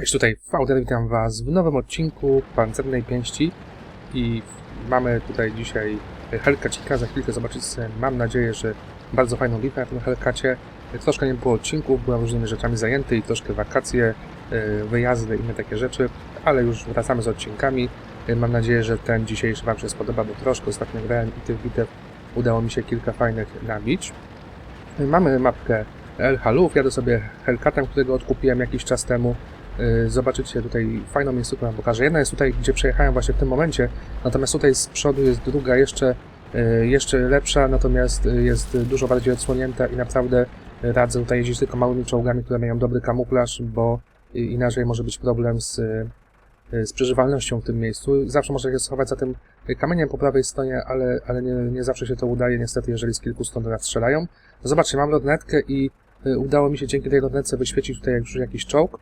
Cześć, tutaj Fauder, witam Was w nowym odcinku Pancernej Pięści i mamy tutaj dzisiaj Hellcacika, za chwilkę zobaczycie, mam nadzieję, że bardzo fajną bitwę na tym Hellcacie. Troszkę nie było odcinków, byłem różnymi rzeczami zajęty i troszkę wakacje, e, wyjazdy inne takie rzeczy, ale już wracamy z odcinkami. E, Mam nadzieję, że ten dzisiejszy Wam się spodoba, bo troszkę ostatnio grałem i tych bitew udało mi się kilka fajnych nabić. E, Mamy mapkę El Haluf, jadę sobie Hellcatem, którego odkupiłem jakiś czas temu. Yy, Zobaczycie tutaj fajną miejscówkę wam pokażę. Jedna jest tutaj, gdzie przejechałem właśnie w tym momencie, natomiast tutaj z przodu jest druga jeszcze, yy, jeszcze lepsza, natomiast jest dużo bardziej odsłonięta i naprawdę radzę tutaj jeździć tylko małymi czołgami, które mają dobry kamuflaż, bo inaczej może być problem z, yy, z przeżywalnością w tym miejscu. Zawsze można się schować za tym kamieniem po prawej stronie, ale, ale nie, nie zawsze się to udaje niestety, jeżeli z kilku stron do nas strzelają. Zobaczcie, mam lornetkę i udało mi się dzięki tej lornetce wyświecić tutaj już jakiś czołg.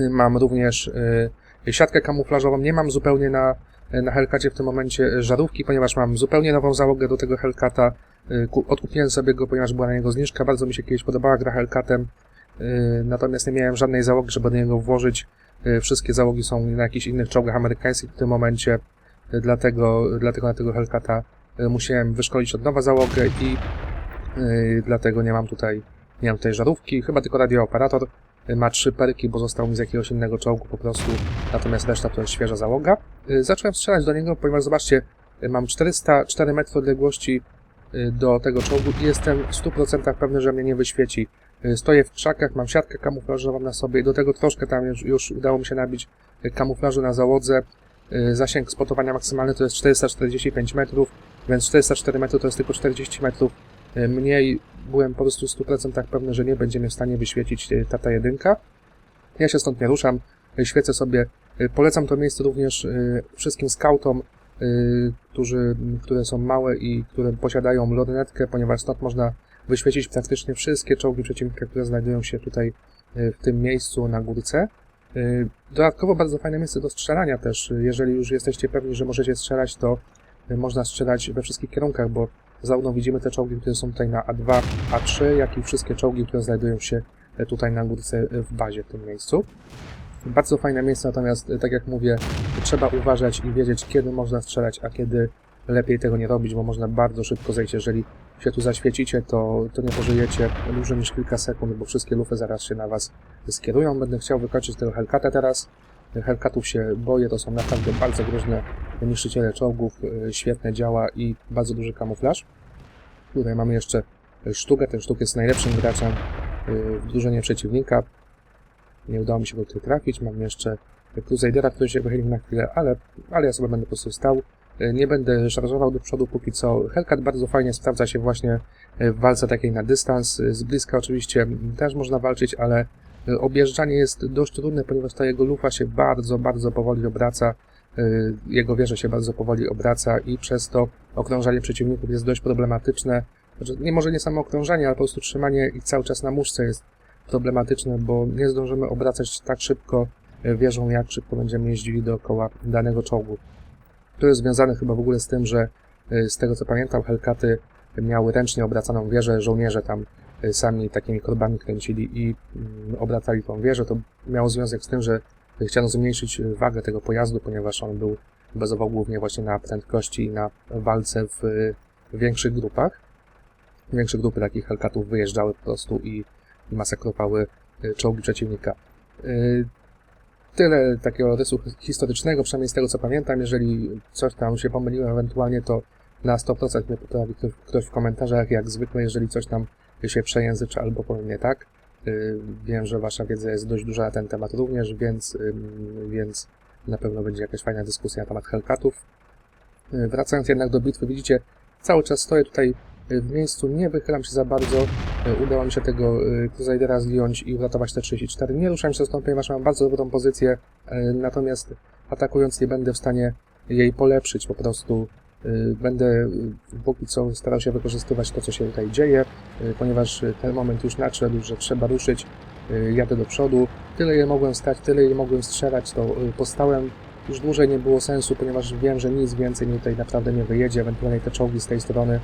Y, Mam również y, siatkę kamuflażową. Nie mam zupełnie na, na Hellcacie w tym momencie żarówki, ponieważ mam zupełnie nową załogę do tego Hellcata. Y, ku- Odkupiłem sobie go, ponieważ była na niego zniżka. Bardzo mi się kiedyś podobała gra Hellcatem. y, Natomiast nie miałem żadnej załogi, żeby do niego włożyć. Y, Wszystkie załogi są na jakichś innych czołgach amerykańskich w tym momencie. y, Dlatego, dlatego na tego Hellcata y, musiałem wyszkolić od nowa załogę i y, dlatego nie mam tutaj, nie mam tutaj żarówki. Chyba tylko radiooperator ma trzy perki, bo został mi z jakiegoś innego czołgu po prostu, natomiast reszta to jest świeża załoga. Y, Zacząłem strzelać do niego, ponieważ zobaczcie, y, mam 404 metry odległości y, do tego czołgu i jestem w 100% pewny, że mnie nie wyświeci. Y, Stoję w krzakach, mam siatkę kamuflażową na sobie i do tego troszkę tam już, już udało mi się nabić y, kamuflażu na załodze. Y, Zasięg spotowania maksymalny to jest 445 metrów, więc 404 metry to jest tylko 40 metrów y, mniej. Byłem po prostu w 100% pewny, że nie będzie mnie w stanie wyświecić y, Tata 1. Ja się stąd nie ruszam, y, świecę sobie. Y, Polecam to miejsce również wszystkim skautom, którzy, które są małe i które posiadają lornetkę, ponieważ stąd można wyświecić praktycznie wszystkie czołgi przeciwnika, które znajdują się tutaj w tym miejscu na górce. Dodatkowo bardzo fajne miejsce do strzelania też. Jeżeli już jesteście pewni, że możecie strzelać, to można strzelać we wszystkich kierunkach, bo zarówno widzimy te czołgi, które są tutaj na A2, A3, jak i wszystkie czołgi, które znajdują się y, tutaj na górce y, w bazie w tym miejscu. Bardzo fajne miejsce, natomiast y, tak jak mówię, trzeba uważać i wiedzieć, kiedy można strzelać, a kiedy lepiej tego nie robić, bo można bardzo szybko zejść. Jeżeli się tu zaświecicie, to, to nie pożyjecie dłużej niż kilka sekund, bo wszystkie lufy zaraz się na Was skierują. Będę chciał wykończyć tego Hellcata teraz. Hellcatów się boję, to są naprawdę bardzo groźne niszczyciele czołgów, y, świetne działa i bardzo duży kamuflaż. Tutaj mamy jeszcze sztukę, ten sztuk jest najlepszym graczem y, w drużynie przeciwnika. Nie udało mi się go tutaj trafić. Mam jeszcze Crusadera, który się wychylił na chwilę, ale, ale ja sobie będę po prostu stał. Y, Nie będę szarżował do przodu póki co. Hellcat bardzo fajnie sprawdza się właśnie w walce takiej na dystans. Z bliska oczywiście też można walczyć, ale objeżdżanie jest dość trudne, ponieważ ta jego lufa się bardzo, bardzo powoli obraca. Y, Jego wieża się bardzo powoli obraca i przez to okrążanie przeciwników jest dość problematyczne. Znaczy, nie może nie samo okrążanie, ale po prostu trzymanie ich cały czas na muszce jest problematyczne, bo nie zdążymy obracać tak szybko y, wieżą, jak szybko będziemy jeździli dookoła danego czołgu. To jest związane chyba w ogóle z tym, że y, z tego co pamiętam, Hellcaty miały ręcznie obracaną wieżę, żołnierze tam sami takimi korbami kręcili i mm, obracali tą wieżę. To miało związek z tym, że chciano zmniejszyć y, wagę tego pojazdu, ponieważ on był bazował głównie właśnie na prędkości i na walce w y, większych grupach. Większe grupy takich Hellcatów wyjeżdżały po prostu i masakrowały y, czołgi przeciwnika. Y, Tyle takiego rysu historycznego, przynajmniej z tego co pamiętam. Jeżeli coś tam się pomyliłem ewentualnie, to na 100% mnie poprawi ktoś w komentarzach, jak zwykle, jeżeli coś tam się przejęzyczy albo powiem nie tak. Y, Wiem, że wasza wiedza jest dość duża na ten temat również, więc, więc na pewno będzie jakaś fajna dyskusja na temat Hellcatów. Y, Wracając jednak do bitwy, widzicie, cały czas stoję tutaj y, w miejscu, nie wychylam się za bardzo. Udało mi się tego Crusadera zdjąć i uratować te 34. Nie ruszam się stąd, ponieważ mam bardzo dobrą pozycję, natomiast atakując nie będę w stanie jej polepszyć. Po prostu będę y, póki co starał się wykorzystywać to, co się tutaj dzieje, y, ponieważ y, ten moment już nadszedł, że trzeba ruszyć. Y, Jadę do przodu. Tyle ile mogłem stać, tyle ile mogłem strzelać, to y, postałem. Już dłużej nie było sensu, ponieważ wiem, że nic więcej mi tutaj naprawdę nie wyjedzie. Ewentualnie te czołgi z tej strony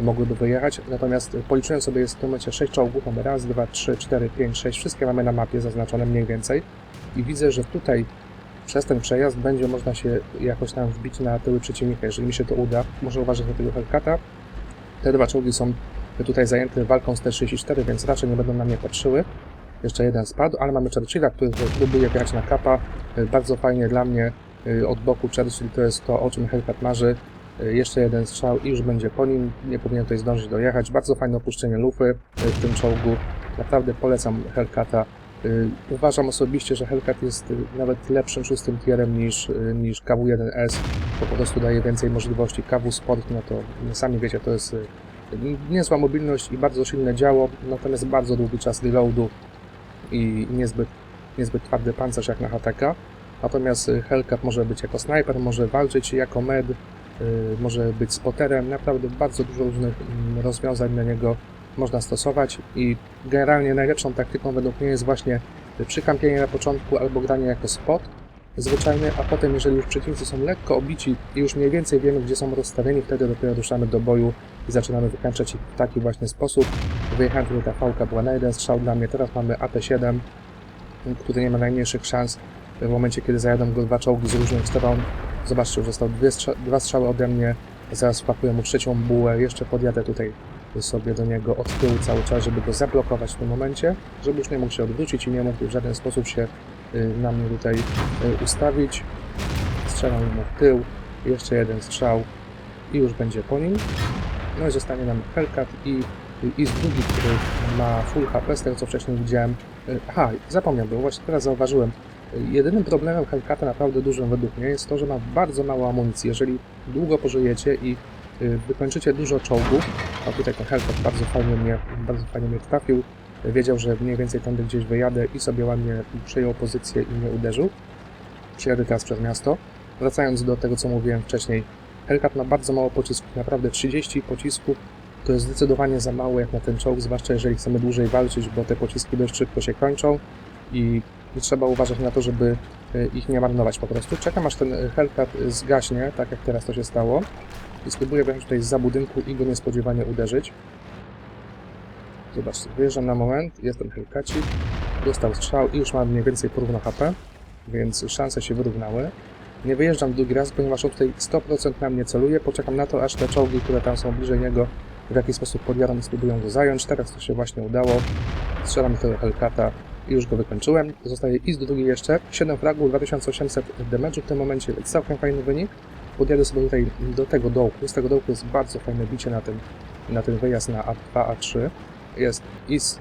mogłyby wyjechać. Natomiast policzyłem sobie jest w tym momencie 6 czołgów. Mamy raz, dwa, trzy, cztery, pięć, sześć. Wszystkie mamy na mapie zaznaczone mniej więcej. i widzę, że tutaj przez ten przejazd będzie można się jakoś tam wbić na tyły przeciwnika. Jeżeli mi się to uda, muszę uważać na tego Hellcata. Te dwa czołgi są tutaj zajęte walką z T-34, więc raczej nie będą na mnie patrzyły. Jeszcze jeden spadł, ale mamy Churchilla, który próbuje grać na kapa. Y, Bardzo fajnie dla mnie y, od boku Churchill to jest to, o czym Hellcat marzy. Y, Jeszcze jeden strzał i już będzie po nim. Nie powinien tutaj zdążyć dojechać. Bardzo fajne opuszczenie lufy w tym czołgu. Naprawdę polecam Hellcata. Y, Uważam osobiście, że Hellcat jest y, nawet lepszym szóstym tierem niż, y, niż KW-1S, bo po prostu daje więcej możliwości. KW Sport, no to no sami wiecie, to jest niezła mobilność i bardzo silne działo, natomiast bardzo długi czas reloadu i niezbyt, niezbyt twardy pancerz jak na HTK. Natomiast Hellcat może być jako snajper, może walczyć jako med, może być spoterem. Naprawdę bardzo dużo różnych mm, rozwiązań na niego można stosować i generalnie najlepszą taktyką według mnie jest właśnie przykampienie na początku albo granie jako spot zwyczajny, a potem jeżeli już przeciwnicy są lekko obici i już mniej więcej wiemy gdzie są rozstawieni, wtedy dopiero ruszamy do boju i zaczynamy wykańczać ich w taki właśnie sposób. Wyjechałem tutaj ta fałka była na jeden strzał dla mnie, teraz mamy AT-7, który nie ma najmniejszych szans w momencie kiedy zajadą go dwa czołgi z różnych stron. Zobaczcie, już został dwie strza- dwa strzały ode mnie, zaraz wpakuję mu trzecią bułę, jeszcze podjadę tutaj sobie do niego od tyłu cały czas, żeby go zablokować w tym momencie, żeby już nie mógł się odwrócić i nie mógł w żaden sposób się y, na mnie tutaj y, ustawić. Strzelam mu w tył, jeszcze jeden strzał i już będzie po nim. No i zostanie nam Hellcat i, i z drugi, który ma full HP, z tego co wcześniej widziałem. Y, Aha, zapomniałbym, właśnie teraz zauważyłem. Jedynym problemem Hellcata naprawdę dużym według mnie jest to, że ma bardzo mało amunicji. Jeżeli długo pożyjecie i wykończycie dużo czołgów, a tutaj ten Hellcat bardzo fajnie mnie, bardzo fajnie mnie trafił, wiedział, że mniej więcej tędy gdzieś wyjadę i sobie ładnie przejął pozycję i mnie uderzył. Przejadę teraz przez miasto. Wracając do tego, co mówiłem wcześniej, Hellcat ma bardzo mało pocisków, naprawdę 30 pocisków to jest zdecydowanie za mało jak na ten czołg, zwłaszcza jeżeli chcemy dłużej walczyć, bo te pociski dość szybko się kończą i, trzeba uważać na to, żeby y, ich nie marnować po prostu. Czekam aż ten y, Hellcat zgaśnie, tak jak teraz to się stało i spróbuję wejść tutaj za budynku i go niespodziewanie uderzyć. Zobaczcie, wyjeżdżam na moment, jest ten Hellcacik, dostał strzał i już mam mniej więcej porówno HP, więc szanse się wyrównały. Nie wyjeżdżam drugi raz, ponieważ on tutaj 100% na mnie celuje. Poczekam na to, aż te czołgi, które tam są bliżej niego, w jakiś sposób podjadą i spróbują go zająć. Teraz to się właśnie udało. Strzelam do Hellcata już go wykończyłem. Zostaje i z drugiej jeszcze. 7 fragów, 2800 damage'u w tym momencie, więc całkiem fajny wynik. Podjadę sobie tutaj do tego dołku. Z tego dołku jest bardzo fajne bicie na ten, na ten wyjazd na A2, A3. Jest IS,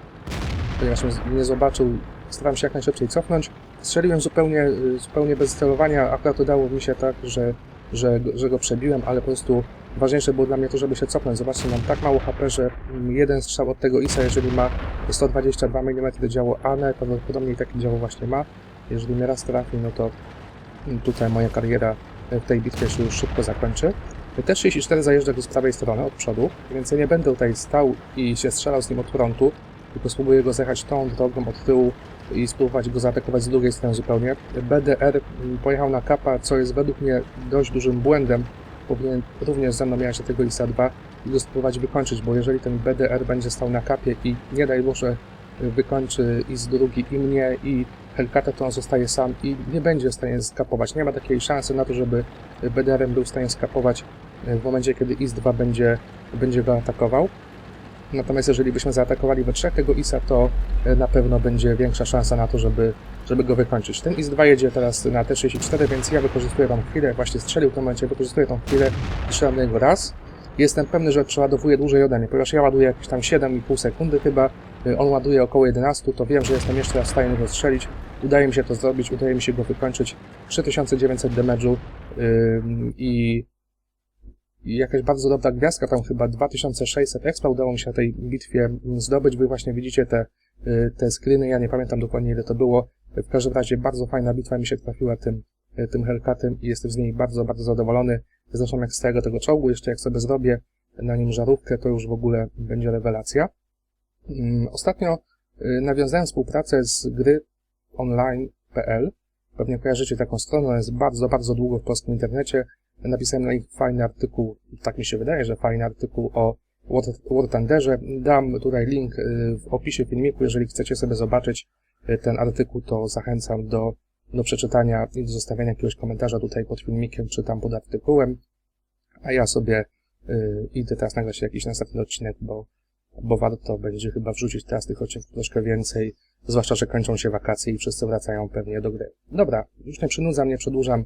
ponieważ nie zobaczył, staram się jak najszybciej cofnąć. Strzeliłem zupełnie, y, zupełnie bez celowania, akurat udało mi się tak, że, że, że go przebiłem, ale po prostu ważniejsze było dla mnie to, żeby się cofnąć. Zobaczcie, mam tak mało HP, że mm, jeden strzał od tego ISA, jeżeli ma 122 mm do działu ANE, prawdopodobnie takie działo właśnie ma. Jeżeli mnie raz trafi, no to mm, tutaj moja kariera w tej bitwie się już szybko zakończy. T-34 zajeżdża z prawej strony, od przodu, więc ja nie będę tutaj stał i się strzelał z nim od frontu, tylko spróbuję go zjechać tą drogą od tyłu i spróbować go zaatakować z drugiej strony zupełnie. BDR mm, pojechał na kapa, co jest według mnie dość dużym błędem. Powinien również ze mną jechać do tego ISA-2 i go spróbować wykończyć, bo jeżeli ten BDR będzie stał na kapie i nie daj Boże wykończy i z i mnie i Hellcata, to on zostaje sam i nie będzie w stanie skapować. Nie ma takiej szansy na to, żeby BDR-em był w stanie skapować w momencie, kiedy IS-2 będzie, będzie go atakował. Natomiast jeżeli byśmy zaatakowali we trzech tego ISA, to e, na pewno będzie większa szansa na to, żeby, żeby go wykończyć. Ten IS-2 jedzie teraz na T-34, więc ja wykorzystuję tą chwilę, właśnie strzelił w tym momencie, wykorzystuję tą chwilę i strzelam do niego raz. Jestem pewny, że przeładowuje dłużej ode mnie, ponieważ ja ładuję jakieś tam 7,5 sekundy chyba, y, on ładuje około 11, to wiem, że jestem jeszcze raz w stanie go strzelić. Udaje mi się to zrobić, udaje mi się go wykończyć. 3900 damage'u i i jakaś bardzo dobra gwiazdka, tam chyba 2600 expa udało mi się na tej bitwie zdobyć. Wy właśnie widzicie te, y, te screeny, ja nie pamiętam dokładnie ile to było. W każdym razie bardzo fajna bitwa mi się trafiła tym, y, tym Hellcatem i jestem z niej bardzo, bardzo zadowolony. Zresztą jak z tego, tego czołgu, jeszcze jak sobie zrobię na nim żarówkę, to już w ogóle będzie rewelacja. Mm, Ostatnio y, nawiązałem współpracę z gry online.pl. Pewnie kojarzycie taką stronę, ona jest bardzo, bardzo długo w polskim internecie. Napisałem na nich fajny artykuł, tak mi się wydaje, że fajny artykuł o War- Thunderze. Dam tutaj link y, w opisie filmiku, jeżeli chcecie sobie zobaczyć, y, ten artykuł, to zachęcam do, do przeczytania i do zostawiania jakiegoś komentarza tutaj pod filmikiem, czy tam pod artykułem. A ja sobie y, idę teraz nagrać jakiś następny odcinek, bo, bo warto będzie chyba wrzucić teraz tych odcinków troszkę więcej, zwłaszcza, że kończą się wakacje i wszyscy wracają pewnie do gry. Dobra, już nie przynudzam, nie przedłużam.